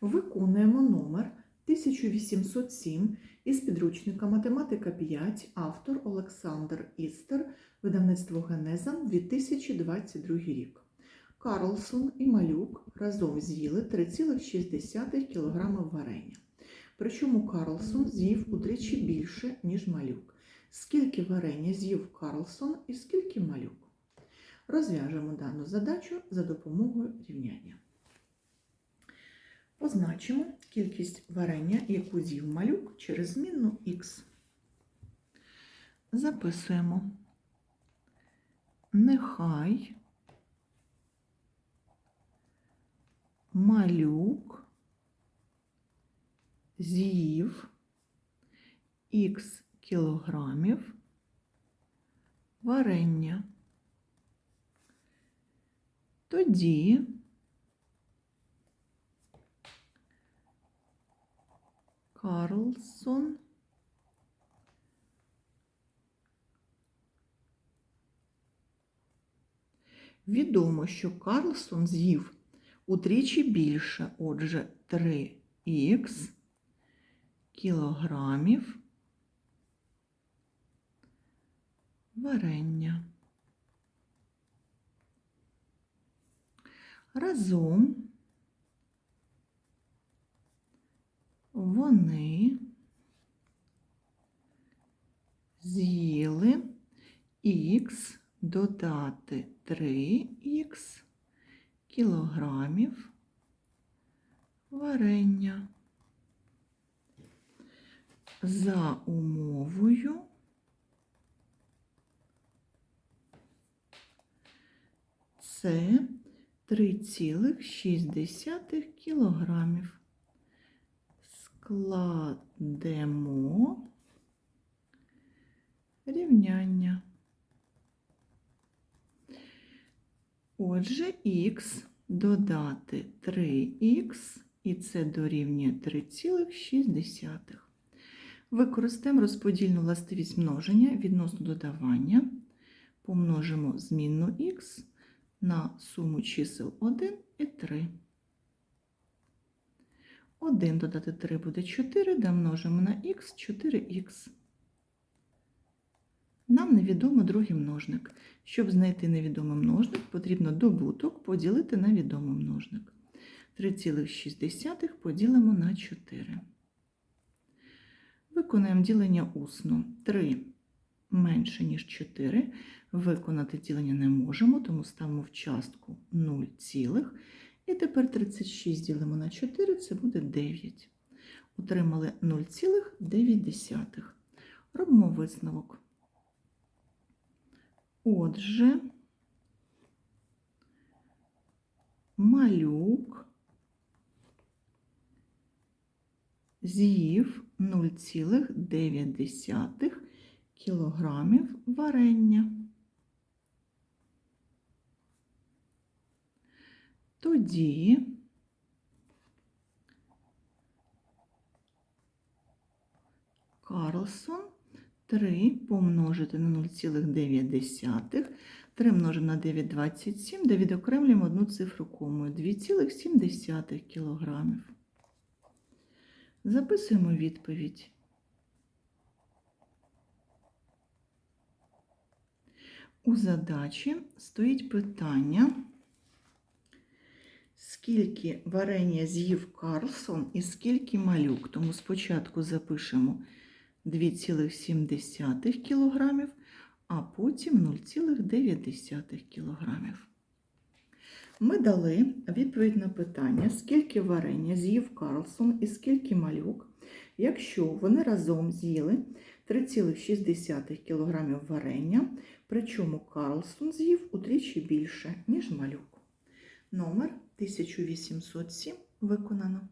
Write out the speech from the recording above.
Виконуємо номер 1807 із підручника Математика 5, автор Олександр Істер, видавництво Генеза 2022 рік. Карлсон і Малюк разом з'їли 3,6 кг варення. Причому Карлсон з'їв утричі більше, ніж малюк. Скільки варення з'їв Карлсон і скільки малюк? Розв'яжемо дану задачу за допомогою рівняння. Позначимо кількість варення, яку з'їв малюк через змінну х. Записуємо. Нехай малюк з'їв х кілограмів варення. Тоді Карлсон Відомо, що Карлсон з'їв утричі більше, отже, 3х кілограмів варення. Разом вони з'їли х додати 3х кілограмів варення за умовою це 3,6 кілограмів. Складемо рівняння. Отже, х додати 3х, і це дорівнює 3,6. Використаємо розподільну властивість множення відносно додавання. Помножимо змінну х на суму чисел 1 і 3. 1 додати 3 буде 4, де множимо на х 4х. Нам невідомо другий множник. Щоб знайти невідомий множник, потрібно добуток поділити на відомий множник. 3,6 поділимо на 4. Виконаємо ділення усно. 3 менше, ніж 4. Виконати ділення не можемо, тому ставимо в частку 0, цілих. І тепер 36 ділимо на 4, це буде 9. Отримали 0,9. Робимо висновок. Отже, малюк з'їв 0,9 кілограмів варення. Тоді Карлсон 3 помножити на 0,9. 3 множимо на 9 – 27, де відокремлюємо одну цифру комою 2,7 кілограмів. Записуємо відповідь. У задачі стоїть питання, скільки варення з'їв Карлсон і скільки малюк. Тому спочатку запишемо 2,7 кг, а потім 0,9 кг. Ми дали відповідь на питання, скільки варення з'їв Карлсон і скільки малюк, якщо вони разом з'їли 3,6 кг варення, причому Карлсон з'їв утричі більше, ніж малюк. Номер 1807 виконано.